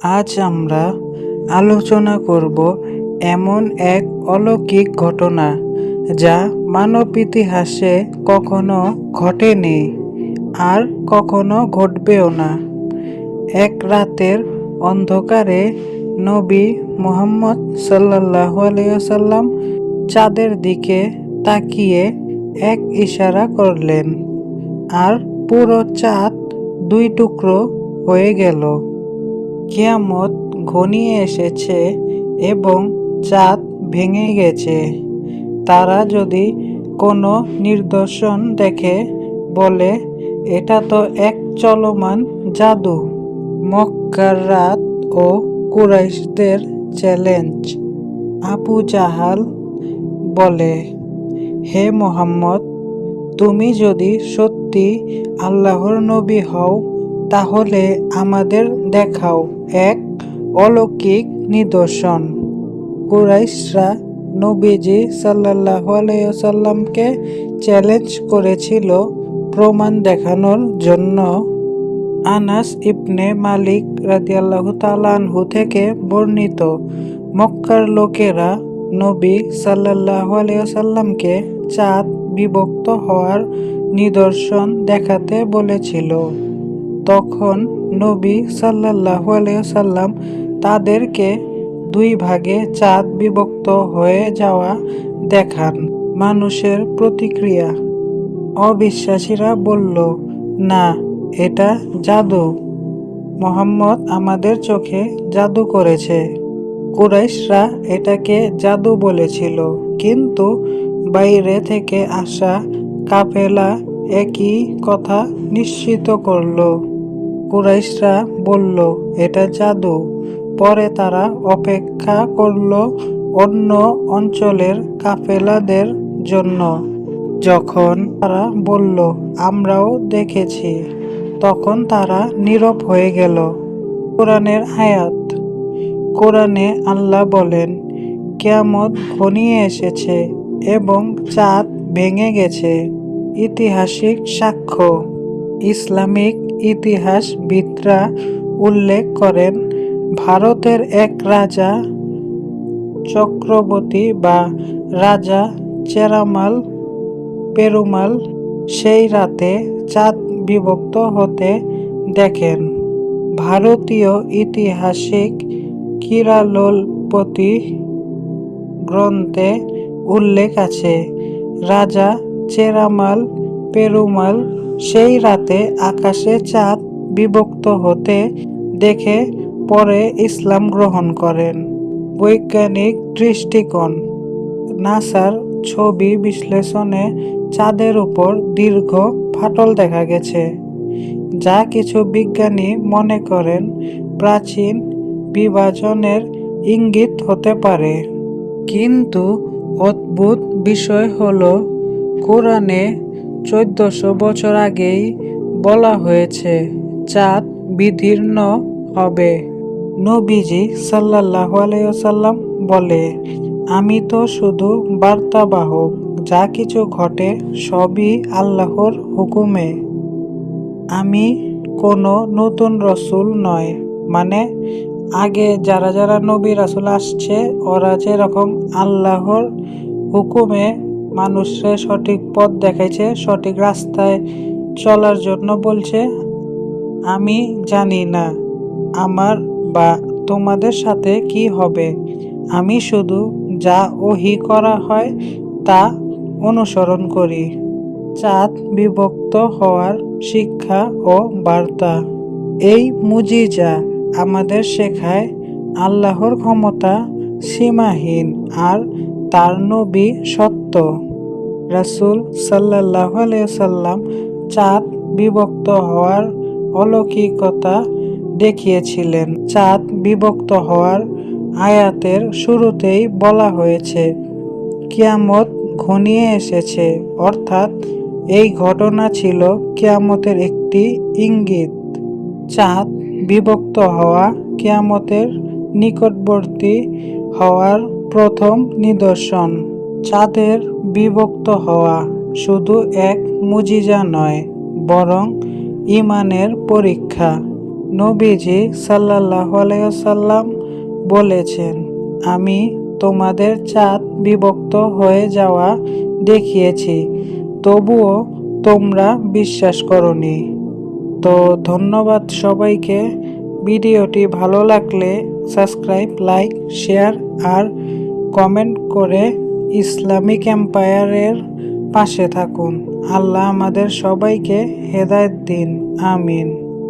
আজ আমরা আলোচনা করব এমন এক অলৌকিক ঘটনা যা মানব ইতিহাসে কখনো ঘটেনি আর কখনো ঘটবেও না। এক রাতের অন্ধকারে নবী মুহাম্মদ সাল্লাল্লাহু আলাইহি সাল্লাম চাঁদের দিকে তাকিয়ে এক ইশারা করলেন, আর পুরো চাঁদ দুই টুকরো হয়ে গেল। কিয়ামত ঘনিয়ে এসেছে এবং চাঁদ ভেঙে গেছে। তারা যদি কোনো নিদর্শন দেখে, বলে, এটা তো এক চলমান জাদু। মক্কার রাত ও কুরাইশদের চ্যালেঞ্জ। আবু জাহাল বলে, হে মোহাম্মদ, তুমি যদি সত্যি আল্লাহর নবী হও, তাহলে আমাদের দেখাও। এক অলৌকিক নিদর্শন। কুরাইশরা নবীজি সাল্লাল্লাহু আলাইহি সাল্লামকে চ্যালেঞ্জ করেছিল প্রমাণ দেখানোর জন্য। আনাস ইবনে মালিক রাদিয়াল্লাহু তাআলা আনহু থেকে বর্ণিত মক্কার লোকেরা নবী সাল্লাল্লাহু আলাইহি সাল্লামকে চাঁদ বিভক্ত হওয়ার নিদর্শন দেখাতে বলেছিল। তখন নবী আলাইহি সাল্লাম তাদেরকে দুই ভাগে চাঁদ বিভক্ত হয়ে যাওয়া দেখান। মানুষের প্রতিক্রিয়া। অবিশ্বাসীরা বলল, না, এটা জাদু। মোহাম্মদ আমাদের চোখে জাদু করেছে। কুরাইশরা এটাকে জাদু বলেছিল। কিন্তু বাইরে থেকে আসা কাফেলা একই কথা নিশ্চিত করল। কুরাইশরা বলল, এটা জাদু। পরে তারা অপেক্ষা করল অন্য অঞ্চলের কাফেলাদের জন্য। যখন তারা বলল, আমরাও দেখেছি, তখন তারা নীরব হয়ে গেল। কোরআনের আয়াত। কোরআনে আল্লাহ বলেন, কেয়ামত ঘনিয়ে এসেছে এবং চাঁদ ভেঙে গেছে। ঐতিহাসিক সাক্ষ্য। ইসলামিক ইতিহাসবিদরা উল্লেখ করেন, ভারতের এক রাজা চক্রবর্তী বা রাজা চেরামাল পেরুমাল সেই রাতে চাঁদ বিভক্ত হতে দেখেন। ভারতীয় ঐতিহাসিক কিরালোলপতি গ্রন্থে উল্লেখ আছে, রাজা চেরামাল পেরুমাল সেই রাতে আকাশে চাঁদ বিভক্ত হতে দেখে পরে ইসলাম গ্রহণ করেন। বৈজ্ঞানিক দৃষ্টিকোণ, নাসার ছবি বিশ্লেষণে চাঁদের উপর দীর্ঘ ফাটল দেখা গেছে। যা কিছু বিজ্ঞানী মনে করেন প্রাচীন বিভাজনের ইঙ্গিত হতে পারে। কিন্তু অদ্ভুত বিষয় হল, কোরআনে চোদ্দশো বছর আগেই বলা হয়েছে, চাঁদ বিধীর্ণ হবে। নবীজি সাল্লাল্লাহু আলাইসাল্লাম বলে, আমি তো শুধু বার্তাবাহক, যা কিছু ঘটে সবই আল্লাহর হুকুমে। আমি কোনো নতুন রসুল নয় মানে আগে যারা যারা নবী রাসুল আসছে, ওরা যেরকম আল্লাহর হুকুমে মানুষের সঠিক পথ দেখাইছে, সঠিক রাস্তায় চলার জন্য বলছে, আমি জানি না আমার বা তোমাদের সাথে কি হবে। আমি শুধু যা ওহি করা হয় তা অনুসরণ করি। চাঁদ বিভক্ত হওয়ার শিক্ষা ও বার্তা। এই মুজিজা আমাদের শেখায় আল্লাহর ক্ষমতা সীমাহীন আর তার নবী সত্য। রাসুল সাল্লাহ সাল্লাম চাঁদ বিভক্ত হওয়ার অলৌকিকতা দেখিয়েছিলেন। চাঁদ বিভক্ত হওয়ার আয়াতের শুরুতেই বলা হয়েছে, কিয়ামত ঘনিয়ে এসেছে। অর্থাৎ এই ঘটনা ছিল কিয়ামতের একটি ইঙ্গিত। চাঁদ বিভক্ত হওয়া কিয়ামতের নিকটবর্তী হওয়ার প্রথম নিদর্শন। চাঁদের বিভক্ত হওয়া শুধু এক মুজিজা নয়, বরং ইমানের পরীক্ষা। নবীজি সাল্লাহ আলাইসাল্লাম বলেছেন, আমি তোমাদের চাঁদ বিভক্ত হয়ে যাওয়া দেখিয়েছি, তবুও তোমরা বিশ্বাস করনি। তো ধন্যবাদ সবাইকে। ভিডিওটি ভালো লাগলে সাবস্ক্রাইব, লাইক, শেয়ার আর কমেন্ট করে ইসলামিক এম্পায়ারের পাশে থাকুন। আল্লাহ আমাদের সবাইকে হেদায়ত দিন। আমিন।